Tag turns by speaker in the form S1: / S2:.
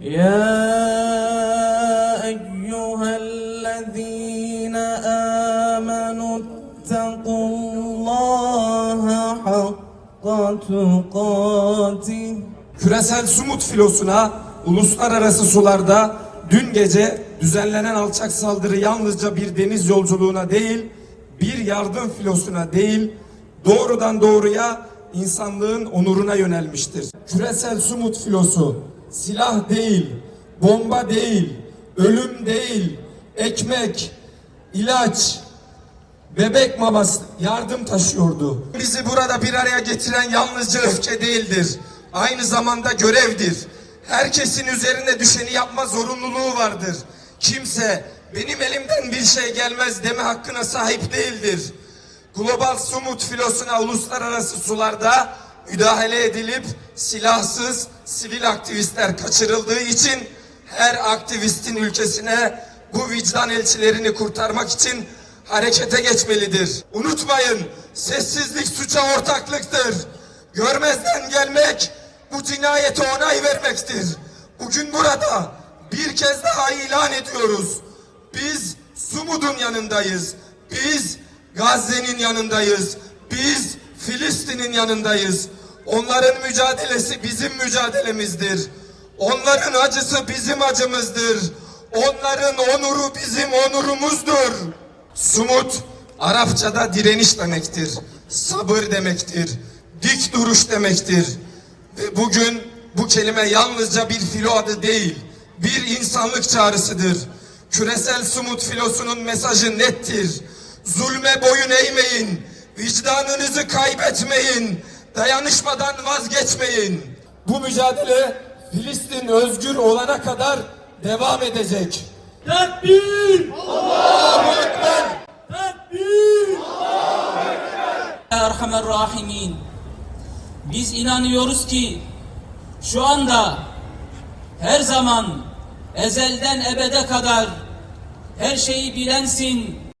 S1: وعلى
S2: يا أيها الذين آمنوا اتقوا الله حق تقاته
S3: Küresel Sumut filosuna uluslararası sularda dün gece düzenlenen alçak saldırı yalnızca bir deniz yolculuğuna değil, bir yardım filosuna değil, doğrudan doğruya insanlığın onuruna yönelmiştir. Küresel Sumut filosu silah değil, bomba değil, ölüm değil, ekmek, ilaç, bebek maması yardım taşıyordu. Bizi burada bir araya getiren yalnızca öfke değildir. Aynı zamanda görevdir. Herkesin üzerine düşeni yapma zorunluluğu vardır. Kimse benim elimden bir şey gelmez deme hakkına sahip değildir. Global Sumut filosuna uluslararası sularda müdahale edilip silahsız sivil aktivistler kaçırıldığı için her aktivistin ülkesine bu vicdan elçilerini kurtarmak için harekete geçmelidir. Unutmayın sessizlik suça ortaklıktır. Görmezden gelmek bu cinayete onay vermektir. Bugün burada bir kez daha ilan ediyoruz. Biz Sumud'un yanındayız. Biz Gazze'nin yanındayız. Filistin'in yanındayız. Onların mücadelesi bizim mücadelemizdir. Onların acısı bizim acımızdır. Onların onuru bizim onurumuzdur. Sumut Arapçada direniş demektir. Sabır demektir. Dik duruş demektir. Ve bugün bu kelime yalnızca bir filo adı değil, bir insanlık çağrısıdır. Küresel Sumut filosunun mesajı nettir. Zulme boyun eğmeyin, vicdanınızı kaybetmeyin, dayanışmadan vazgeçmeyin. Bu mücadele Filistin özgür olana kadar devam edecek.
S1: Tekbir!
S4: Erhamer Rahimin. Biz inanıyoruz ki şu anda her zaman ezelden ebede kadar her şeyi bilensin,